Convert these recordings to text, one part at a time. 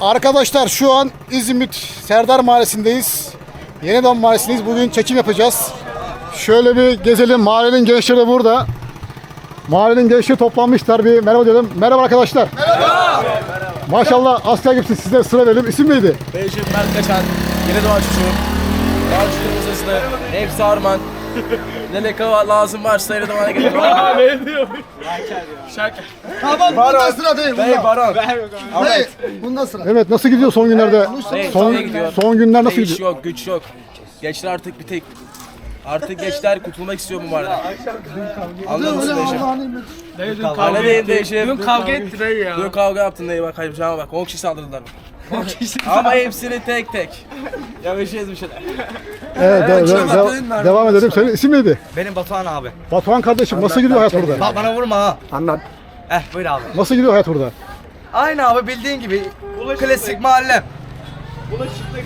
Arkadaşlar şu an İzmit Serdar Mahallesi'ndeyiz. Yeniden Mahallesi'ndeyiz. Bugün çekim yapacağız. Şöyle bir gezelim. Mahallenin gençleri de burada. Mahallenin gençleri toplanmışlar. Bir merhaba diyelim. Merhaba arkadaşlar. Merhaba. Maşallah asker gibisiniz. Sizlere sıra verelim. İsim neydi? Beyciğim Mert Kaçan, yeni doğan çocuğum. Doğan çocuğumuz hızlı, harman. Ne leka lazım varsa yeni doğana gelin. ne diyor? Şaka. Tamam bundan sıra değil Bey bundan. Baron. Hayır bundan sıra. Evet nasıl gidiyor son günlerde? Bey, Son, iyi gidiyor. son günler nasıl İş gidiyor? yok, güç yok. Gençler artık bir tek. Artık gençler kurtulmak istiyor bu mahalleden. Anladın mı? Öyle değil Beyciğim. Dün kavga etti dayı ya. Dün kavga yaptın dayı bak hayır bak 10 kişi saldırdılar. Ama hepsini tek tek. Ya bir şey bir şeyler. Evet, de- de- de- devam edelim. Senin isim neydi? Benim Batuhan abi. Batuhan kardeşim nasıl gidiyor hayat burada? Bak bana vurma ha. Anlat. Eh buyur abi. Nasıl gidiyor hayat burada? Aynı abi bildiğin gibi klasik mahalle.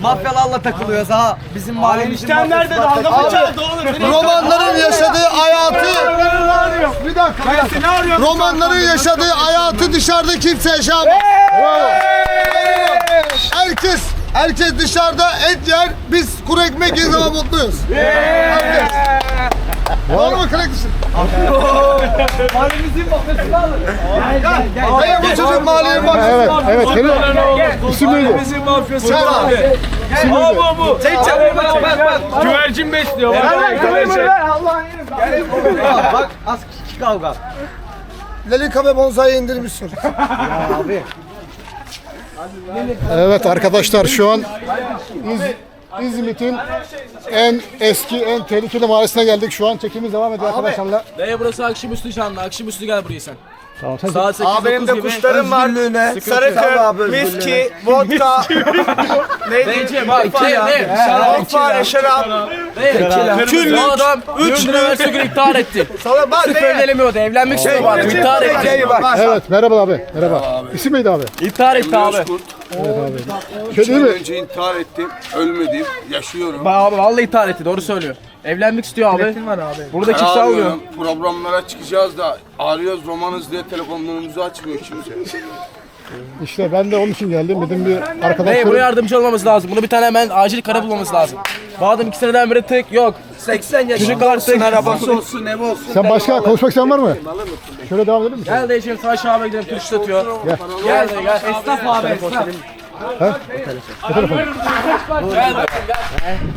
Mafyalarla takılıyoruz ha. Bizim mahallemizin nerede dalga Romanların yaşadığı hayatı bir dakika. Romanların yaşadığı hayatı dışarıda kimse yaşamıyor. Herkes herkes dışarıda et yer. Biz kuru ekmek yediği zaman mutluyuz. Herkes. Doğru mu kardeşim? Mahallemizin mafyasını alır. Hayır bu çocuk mahallenin Evet, mafyası. evet. Senin isim neydi? Bizim mafyası Sen abi. bu bu. Sen çabuk bak bak bak. Güvercin besliyor. Bak az kişi kavga. Lelika ve Bonzai'yi indirmişsin. Evet arkadaşlar şu an İzmit'in en eski, en tehlikeli mahallesine geldik. Şu an çekimimiz devam ediyor arkadaşlarla. Dayı burası akşamüstü canlı. Akşamüstü gel buraya sen. Tamam, sen Saat 8 Abi benim de kuşlarım var. Sarıkır, viski, vodka. Neydi? İki ne? Şarap var, şarap. Küllük. Bu adam 3 üniversite günü iptal etti. Sana bak Sırf evlenemiyordu. Evlenmek istiyor bu adam. İptal etti. Evet merhaba abi. Merhaba. İsim neydi abi? İptal etti abi. Şey değil mi? önce intihar ettim, ölmedim, yaşıyorum. Bak abi vallahi iptal etti. Doğru söylüyor. Evlenmek istiyor abi. Burada kimse almıyor. Programlara çıkacağız da arıyoruz romanız diye telefonlarımızı açmıyor kimse. İşte ben de onun için geldim. Dedim bir Bey buraya arkadaşlarım. yardımcı olmamız lazım. Bunu bir tane hemen acil kara bulmamız lazım. Bu adam iki seneden beri tek yok. 80 yaşında olsun, arabası olsun, evi olsun. Sen başka konuşmak isteyen var mı? Şöyle devam edelim mi? Gel de şimdi Taş abi gidelim Türk satıyor. Gel de gel. Esnaf abi esnaf. Gel de.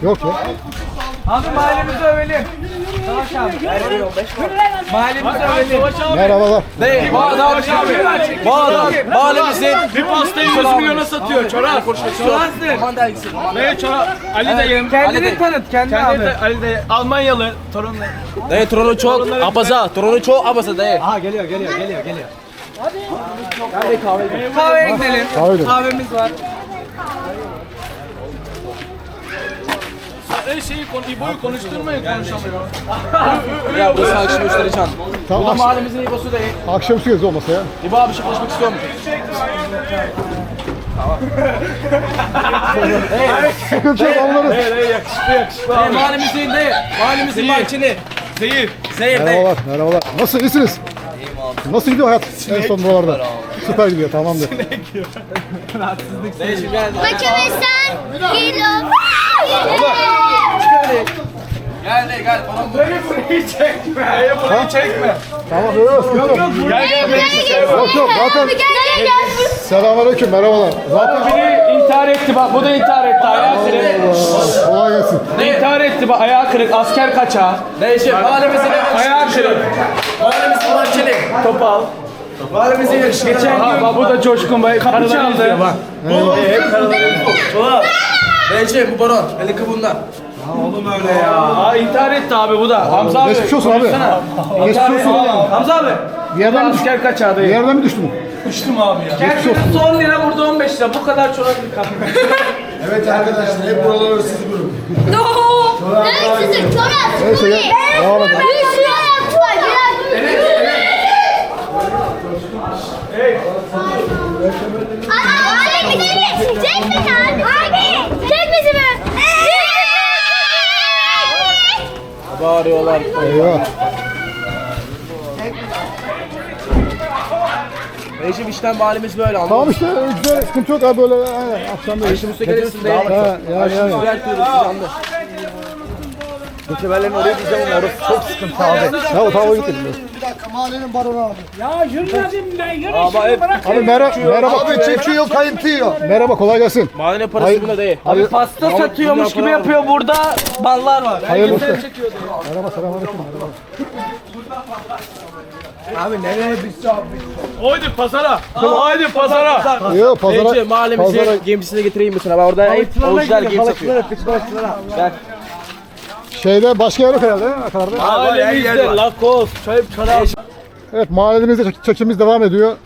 Yok ya. Abi mahallemizi övelim. Mahallemizi övelim. Merhabalar. Değil, adam bu adam mahallemizin bir pastayı 100 milyona satıyor. Çorap. Aman dergisi. Ne çorap? Ali dayım. Kendini tanıt, kendi abi. Ali, dayı. Almanyalı. Torunlu. Dayı tronu çok abaza. Tronu çok abaza dayı. Aha geliyor, geliyor, geliyor, geliyor. Kahveye gidelim. Kahve Kahvemiz var. Her şeyi konu, İbo'yu konuşturmayın konuşamıyor. Ya burası akşam üstleri can. Tamam, Bu da akşam- mahallemizin İbo'su dayı. Akşamüstü gezi olmasa ya. İbo abi bir şey konuşmak istiyor mu? Sıkıntı yok anlarız. Dayı mahallemizin dayı. Mahallemizin bahçeni. Zehir. Zehir dayı. Merhabalar, merhabalar. Nasıl, iyisiniz? Nasıl gidiyor hayat en son buralarda? Süper gidiyor, tamamdır. Dayı şimdi gel. Makemesen kilo. Gel dayı gel. Falan Tamam, yok, yok, yok. Gel gel. Yok yok, zaten Gel gel gel. selamünaleyküm, merhabalar. Zaten Biri intihar etti bak. Bu da intihar etti. Ayağı kırık. kolay gelsin. İntihar etti bak. Ayağı kırık. Asker kaçağı. Dayı şimdi mahallemizin Ayağı kırık. Mahallemizin bahçeli. Topal. Mahallemizin yakışıklı. Geçen gün. Bak bu da Coşkun Bey. Kapı çaldı. Bak. Dayıcı bu baron. Eli bundan. Aa intihar etti abi bu da. Hamza abi. Geçmiş olsun abi. Geçmiş olsun. Hamza abi. Bir yerden mi düştün? Asker kaçağı Bir yerden mi düştün? Düştüm abi ya. Kendiniz 10 lira burada 15 lira. Bu kadar çorap yıkar. Evet arkadaşlar hep buralar siz grubum. No. Ne sizin çorap? Neyse gel. Devam edelim. Bir sürü ayakkabı var. Abi gidelim. Çek beni abi. Abi. Çek bizi be. Bağırıyorlar. Eyvah. Dayıcım işten halimiz böyle anladın Tamam mı? işte güzel sıkıntı yok abi böyle aynen, akşam da Ayşe Musa gelirsin dayı. Ha, yani, yani. Güzel kıyırız canlı. Göçeberlerin oraya diyeceğim ama orası çok sıkıntı abi. Ya o tarafa gidelim. Dakika mahallenin baronu abi. Ya yürümedim ben yürü Ama şimdi hep- bırak. Abi merhaba, merhaba, Abi çekiyor kayıntı yiyor. merhaba kolay gelsin. Mahalle parası Hayır. buna dayı. Abi, Pasta satıyormuş gibi yapıyor burada. Ballar var. hayırlı olsun. Merhaba, selamünaleyküm. Merhaba. Haydi pazara. Haydi pazara. Yok pazara, Dayıcım mahallemizi pazara gemisine getireyim mi sana? Ben orada en orijinal gemi satıyor. Gel. Şeyde başka yer yok herhalde değil mi? Akarda. Ailemizde lakos, çayıp çorap. Evet mahallemizde çek- çekimimiz devam ediyor.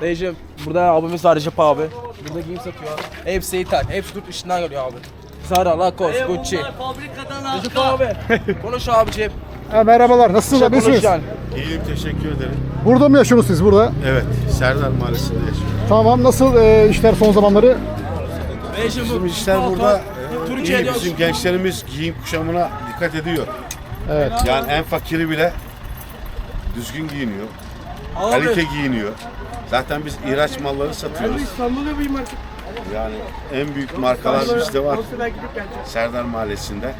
Dayıcım burada abimiz var Recep abi. Burada giyim satıyor. Hepsi ithal. Hepsi yurt dışından geliyor abi. Zara, Lacoste, Gucci. Fabrikadan Recep abi. Konuş abicim. Ha, merhabalar nasılsınız? Konuş Nasılsınız? yani. İyiyim teşekkür ederim. Burada mı yaşıyorsunuz siz burada? Evet Serdar Mahallesi'nde yaşıyorum. Tamam nasıl e, işler son zamanları? Dayıcım bu Bizim işler burada Türkiye'de iyi. yok. Bizim gençlerimiz giyim kuşamına dikkat ediyor. Evet. Yani en fakiri bile düzgün giyiniyor. Abi. Kalite giyiniyor. Zaten biz ihraç malları satıyoruz. Yani en büyük markalar bizde var. Serdar Mahallesi'nde.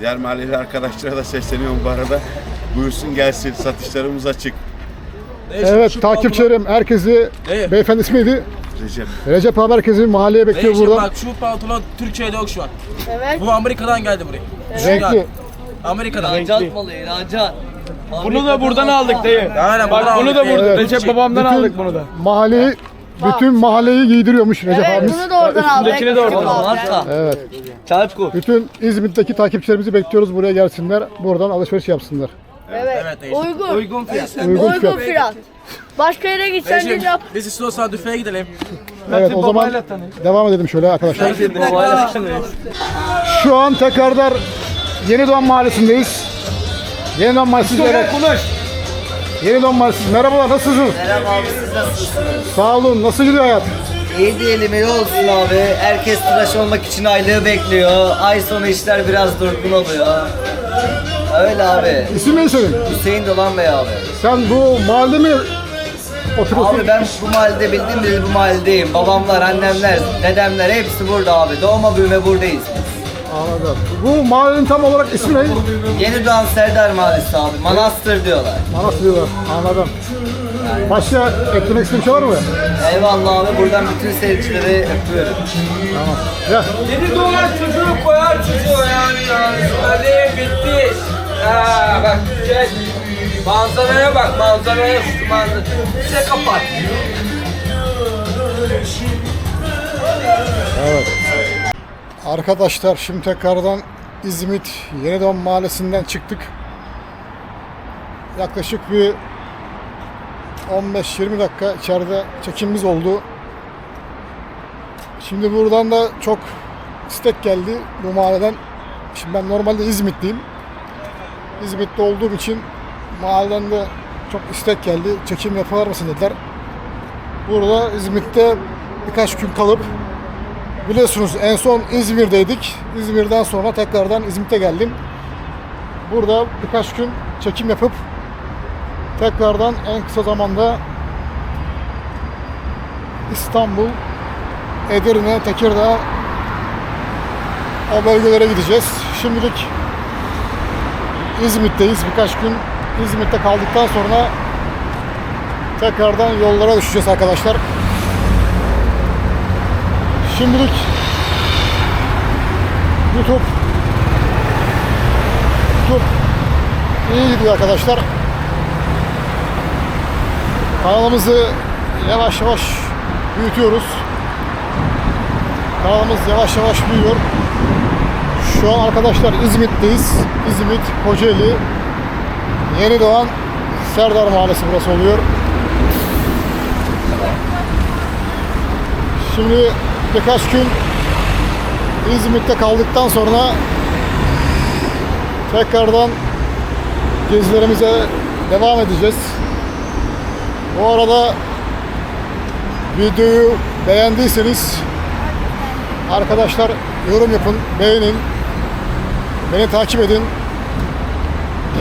Diğer mahalleli arkadaşlara da sesleniyorum bu arada. Buyursun gelsin satışlarımız açık. Evet takipçilerim herkesi beyefendi ismi neydi? Recep. Recep abi herkesi mahalleye bekliyor Dayıcım buradan. bak şu pantolon Türkiye'de yok şu an. Evet. Bu Amerika'dan geldi buraya. Renkli. Amerika'dan. İhracat malı, ihracat. Bunu da buradan aldık dayı. Aynen Bak bunu da burada. Evet. Recep babamdan Bütün aldık bunu da. Mahalleyi, bütün mahalleyi giydiriyormuş Recep Evet abimiz. bunu da oradan aldık. Üstündekini de oradan al. Marka. Evet. Çarpku. Bütün İzmit'teki takipçilerimizi bekliyoruz buraya gelsinler. Buradan alışveriş yapsınlar. Evet. Evet. Uygun. Uygun fiyat. Uygun fiyat. Uygun fiyat. Başka yere gitsen de yap. biz istiyorsan düfeğe gidelim. Evet o zaman devam edelim şöyle arkadaşlar. Şu an tekrardan Yenidoğan Mahallesi'ndeyiz. Yenidoğan Mahallesi evet. Yenidoğan Mahallesi. Merhabalar nasılsınız? Merhaba abi siz nasılsınız? Sağ olun. Nasıl gidiyor hayat? İyi diyelim iyi olsun abi. Herkes tıraş olmak için aylığı bekliyor. Ay sonu işler biraz durgun oluyor. Öyle abi. İsim ne senin? Hüseyin Dolan Bey abi. Sen bu mahallede mi oturuyorsun? Abi ben bu mahallede bildiğim bileli bu mahalledeyim. Babamlar, annemler, dedemler hepsi burada abi. Doğma büyüme buradayız. Anladım. Bu mahallenin tam olarak ismi ne? Yeni Doğan Serdar Mahallesi abi. Manastır diyorlar. Manas diyorlar. Anladım. Başka eklemek istediğin şey var mı? Eyvallah abi. Buradan bütün seyircileri öpüyorum. Ya. Yeni doğan çocuğu koyar çocuğu yani yani. Bitti. Ha bak gel. Manzaraya bak manzaraya şu manzara. Bize kapat. Arkadaşlar şimdi tekrardan İzmit Yenidoğan Mahallesi'nden çıktık. Yaklaşık bir 15-20 dakika içeride çekimimiz oldu. Şimdi buradan da çok istek geldi bu mahalleden. Şimdi ben normalde İzmitliyim. İzmit'te olduğum için mahalleden de çok istek geldi. Çekim yapar mısın dediler. Burada İzmit'te birkaç gün kalıp Biliyorsunuz en son İzmir'deydik. İzmir'den sonra tekrardan İzmit'e geldim. Burada birkaç gün çekim yapıp tekrardan en kısa zamanda İstanbul, Edirne, Tekirdağ o bölgelere gideceğiz. Şimdilik İzmit'teyiz. Birkaç gün İzmit'te kaldıktan sonra tekrardan yollara düşeceğiz arkadaşlar. Şimdilik YouTube YouTube iyi gidiyor arkadaşlar. Kanalımızı yavaş yavaş büyütüyoruz. Kanalımız yavaş yavaş büyüyor. Şu an arkadaşlar İzmit'teyiz. İzmit, Kocaeli, Yeni Doğan, Serdar Mahallesi burası oluyor. Şimdi birkaç gün İzmit'te kaldıktan sonra tekrardan gezilerimize devam edeceğiz. Bu arada videoyu beğendiyseniz arkadaşlar yorum yapın, beğenin, beni takip edin.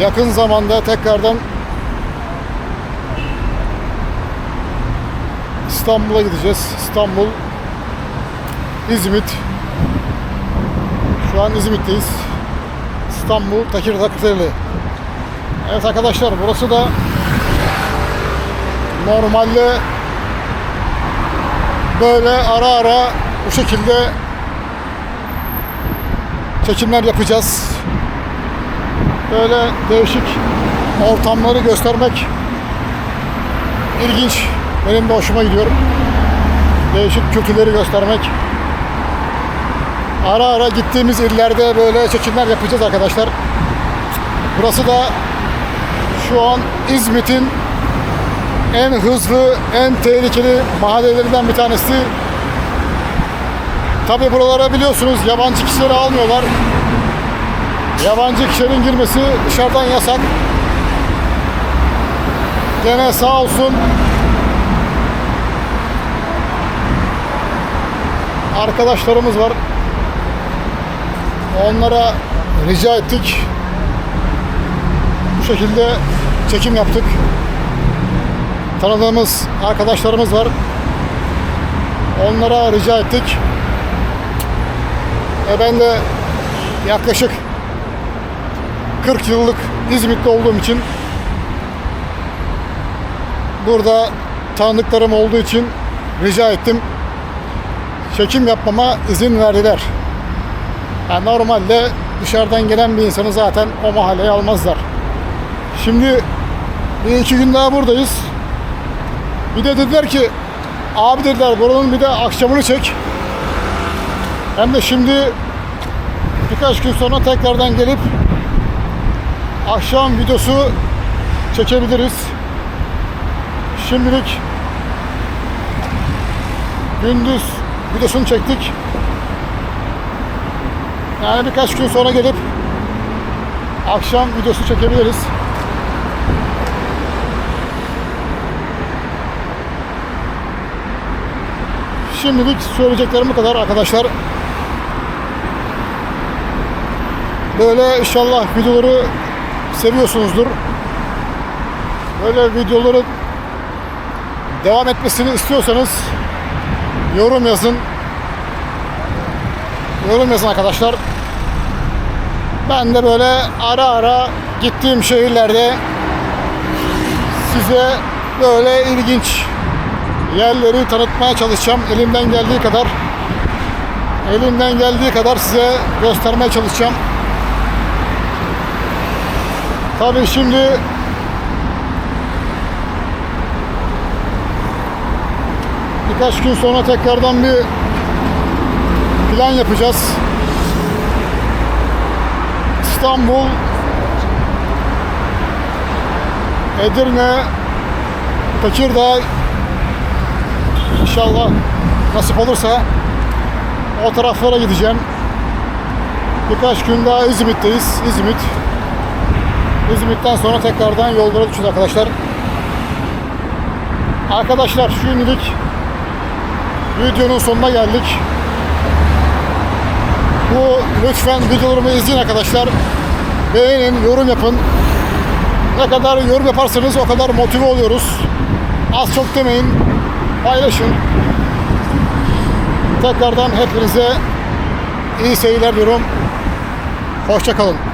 Yakın zamanda tekrardan İstanbul'a gideceğiz. İstanbul, İzmit. Şu an İzmit'teyiz. İstanbul, Tekirdağ, Kırklareli. Evet arkadaşlar burası da normalde böyle ara ara bu şekilde çekimler yapacağız. Böyle değişik ortamları göstermek ilginç. Benim de hoşuma gidiyor. Değişik kültürleri göstermek. Ara ara gittiğimiz illerde böyle çekimler yapacağız arkadaşlar. Burası da şu an İzmit'in en hızlı, en tehlikeli mahallelerinden bir tanesi. Tabi buralara biliyorsunuz yabancı kişileri almıyorlar. Yabancı kişilerin girmesi dışarıdan yasak. Gene sağ olsun arkadaşlarımız var. Onlara rica ettik. Bu şekilde çekim yaptık. Tanıdığımız arkadaşlarımız var. Onlara rica ettik. E ben de yaklaşık 40 yıllık İzmit'te olduğum için burada tanıdıklarım olduğu için rica ettim. Çekim yapmama izin verdiler. Yani normalde dışarıdan gelen bir insanı zaten o mahalleye almazlar. Şimdi bir iki gün daha buradayız. Bir de dediler ki abi dediler buranın bir de akşamını çek. Hem de şimdi birkaç gün sonra tekrardan gelip akşam videosu çekebiliriz. Şimdilik gündüz videosunu çektik. Yani birkaç gün sonra gelip akşam videosu çekebiliriz. Şimdilik söyleyeceklerim bu kadar arkadaşlar. Böyle inşallah videoları seviyorsunuzdur. Böyle videoların devam etmesini istiyorsanız yorum yazın. Yorum yazın arkadaşlar. Ben de böyle ara ara gittiğim şehirlerde size böyle ilginç yerleri tanıtmaya çalışacağım. Elimden geldiği kadar elimden geldiği kadar size göstermeye çalışacağım. Tabii şimdi birkaç gün sonra tekrardan bir plan yapacağız. İstanbul, Edirne, Tekirdağ İnşallah nasip olursa o taraflara gideceğim. Birkaç gün daha İzmit'teyiz. İzmit. İzmit'ten sonra tekrardan yollara düşeceğiz arkadaşlar. Arkadaşlar şimdilik videonun sonuna geldik. Bu lütfen videolarımı izleyin arkadaşlar. Beğenin, yorum yapın. Ne kadar yorum yaparsanız o kadar motive oluyoruz. Az çok demeyin. Paylaşın. Tekrardan hepinize iyi seyirler diyorum. Hoşçakalın.